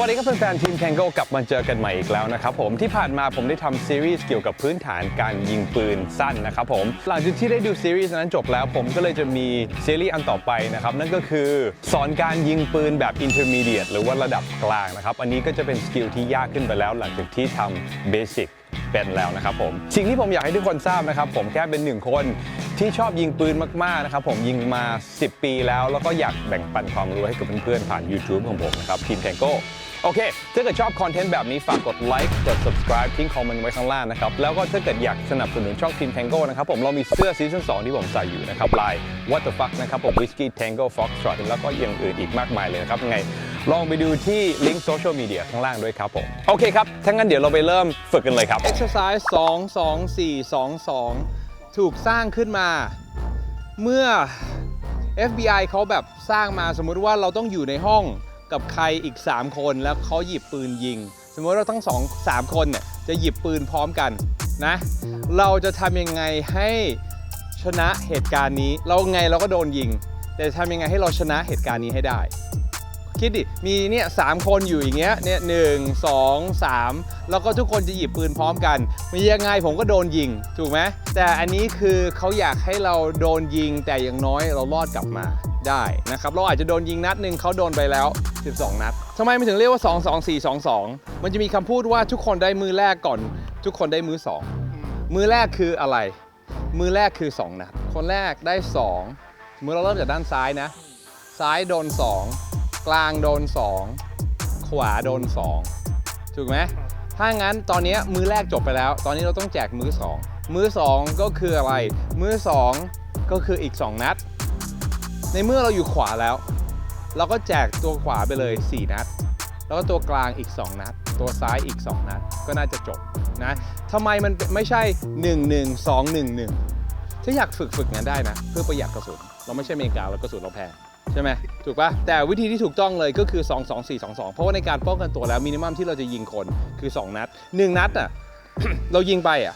วัสดีครับแฟนๆทีมแคนโกกลับมาเจอกันใหม่อีกแล้วนะครับผมที่ผ่านมาผมได้ทำซีรีส์เกี่ยวกับพื้นฐานการยิงปืนสั้นนะครับผมหลังจากที่ได้ดูซีรีส์นั้นจบแล้ว ผมก็เลยจะมีซีรีส์อันต่อไปนะครับนั่นก็คือสอนการยิงปืนแบบอินเทอร์มีเดียตหรือว่าระดับกลางนะครับอันนี้ก็จะเป็นสกิลที่ยากขึ้นไปแล้วหลังจากที่ทำเบสิก เป็นแล้วนะครับผมสิ่งที่ผมอยากให้ทุกคนทราบนะครับ ผมแค่เป็นหนึ่งคนที่ชอบยิงปืนมากๆนะครับผมยิงมา 10 ปีแล้ว แล้วก็อยากแบ่งปันความรู้ให้กับเพื่อนๆผ่าน YouTube ของผมนะครับทีมแ a งโก้โอเค ถ้าเกิดชอบคอนเทนต์แบบนี้ฝากกดไลค์ กด subscribe ทิ้งคอมเมนต์ไว้ข้างล่างนะครับ แล้วก็ถ้าเกิดอยากสนับสนุนช่องทีม Tango นะครับ ผมเรามีเสื้อซีซั่น2ที่ผมใส่อยู่นะครับลาย What the fuck นะครับผม Whiskey Tango Foxtrot แล้วก็อย่างอื่นอีกมากมายเลยนะครับ ไง ลองไปดูที่ลิงก์โซเชียลมีเดียข้างล่างด้วยครับผม โอเคครับ ถ้างั้นเดี๋ยวเราไปเริ่มฝึกกันเลยครับ Exercise 2 2 4 2 2 ถูกสร้างขึ้นมา เมื่อ FBI เขาแบบสร้างมาสมมุติว่าเราต้องอยู่ในห้องกับใครอีก 3 คนแล้วเขาหยิบปืนยิง สมมติเราทั้งสองสามคนเนี่ยจะหยิบปืนพร้อมกันนะ เราจะทำยังไงให้ชนะเหตุการณ์นี้ เราไงเราก็โดนยิง แต่ทำยังไงให้เราชนะเหตุการณ์นี้ให้ได้ คิดดิ มีเนี่ยสามคนอยู่อย่างเงี้ย เนี่ยหนึ่งสองสามแล้วก็ทุกคนจะหยิบปืนพร้อมกันมียังไงผมก็โดนยิง ถูกไหม แต่อันนี้คือเขาอยากให้เราโดนยิง แต่อย่างน้อยเรารอดกลับมาได้นะครับ เราอาจจะโดนยิงนัดหนึ่งเขาโดนไปแล้ว 12 นัดทำไมมันถึงเรียกว่า 2 2 4 2 2 มันจะมีคำพูดว่าทุกคนได้มือแรกก่อน ทุกคนได้มือ 2 มือแรกคืออะไร มือแรกคือ 2 นัด คนแรกได้ 2 มือเราเริ่มจากด้านซ้ายนะ ซ้ายโดน 2 กลางโดน 2 ขวาโดน 2 ถูกไหมถ้างั้นตอนนี้มือแรกจบไปแล้ว ตอนนี้เราต้องแจกมือ 2 มือ 2 ก็คืออะไร มือ 2 ก็คืออีก 2 นัด ในเมื่อเราอยู่ขวาแล้ว เราก็แจกตัวขวาไปเลย 4 นัด แล้วก็ตัวกลางอีก 2 นัด ตัวซ้ายอีก 2 นัด ก็น่าจะจบนะทำไมมันไม่ใช่ 1 1 2 1 1ถ้าอยากฝึกฝึกงานได้นะ เพื่อประหยัดกระสุน เราไม่ใช่อเมริกาเรากระสุนเราแพง ใช่ไหมถูกปะแต่วิธีที่ถูกต้องเลยก็คือ 2 2 4 2 2 เพราะว่าในการป้องกันตัวแล้วมินิมัมที่เราจะยิงคนคือ 2 นัด 1 นัดอะ เรายิงไปอะ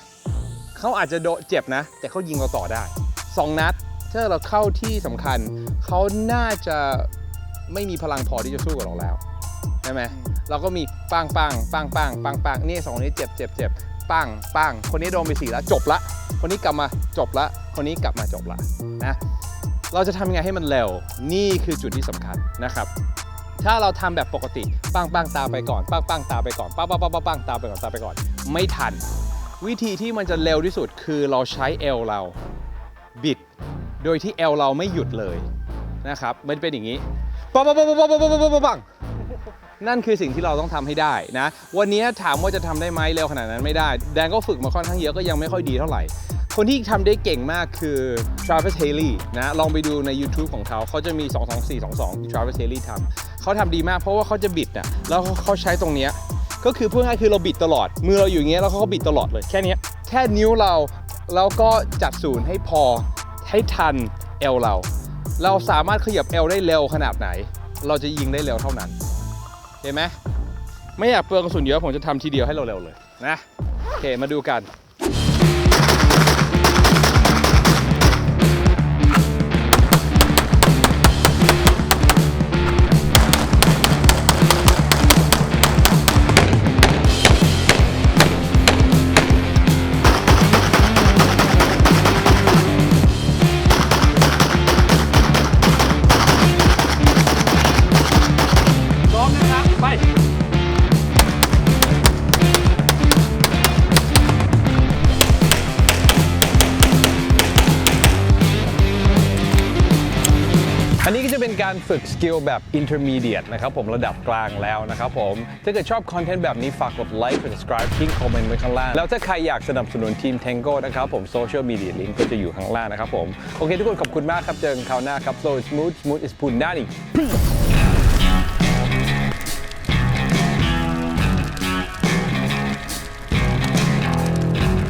เขาอาจจะโดนเจ็บนะ แต่เขายิงเราต่อได้ 2 นัด ถ้าเราเข้าที่สำคัญ เขาน่าจะไม่มีพลังพอที่จะสู้กับเราแล้วใช่ไหมเราก็มีปังปังปังปังปังปังนี่สองคนนี้เจ็บเจ็บเจ็บปังปังคนนี้โดนไปสี่แล้วจบละ คนนี้กลับมาจบละ คนนี้กลับมาจบละนะ เราจะทำยังไงให้มันเร็ว นี่คือจุดที่สำคัญนะครับ ถ้าเราทำแบบปกติปังปังตามไปก่อนปังปังตามไปก่อนปังปังปังปังปังตามไปก่อนตามไปก่อน ไม่ทัน วิธีที่มันจะเร็วที่สุดคือเราใช้เอวเราบิด โดยที่เอลเราไม่หยุดเลยนะครับมันเป็นอย่างนี้ปังปังปังปังปังปังปังปังปังปังนั่นคือสิ่งที่เราต้องทำให้ได้นะ วันนี้ถามว่าจะทำได้ไหมเร็วขนาดนั้นไม่ได้ แดนก็ฝึกมาค่อนข้างเยอะก็ยังไม่ค่อยดีเท่าไหร่ คนที่ทำได้เก่งมากคือ Travis Haley นะ ลองไปดูใน YouTube ของเขา เขาจะมี 2 2 4 2 2ที่ Travis Haley ทำเขาทำดีมากเพราะว่าเขาจะบิดอะแล้วเขาใช้ตรงเนี้ยก็คือเพื่อง่ายคือเราบิดตลอด มือเราอยู่เงี้ยแล้วเขาก็บิดตลอดเลย แค่นี้แค่นิ้วเราแล้วก็จัดศูนย์ให้พอให้ทันเอวเรา เราสามารถขยับเอวได้เร็วขนาดไหน เราจะยิงได้เร็วเท่านั้น เห็นไหมไม่อยากเปลืองกระสุนเยอะผมจะทำทีเดียวให้เราเร็วเลยนะโอเคมาดูกัน อันนี้ก็จะเป็นการฝึกสกิลแบบ intermediate นะครับผมระดับกลางแล้วนะครับผม ถ้าเกิดชอบคอนเทนต์แบบนี้ ฝากกดไลค์กด subscribe ทิ้งคอมเมนต์ไว้ข้างล่าง แล้วถ้าใครอยากสนับสนุนทีม Tango นะครับผมโซเชียลมีเดียลิงก์ก็จะอยู่ข้างล่างนะครับผม โอเคทุกคนขอบคุณมากครับ เจอกันคราวหน้าครับ so smooth smooth is punani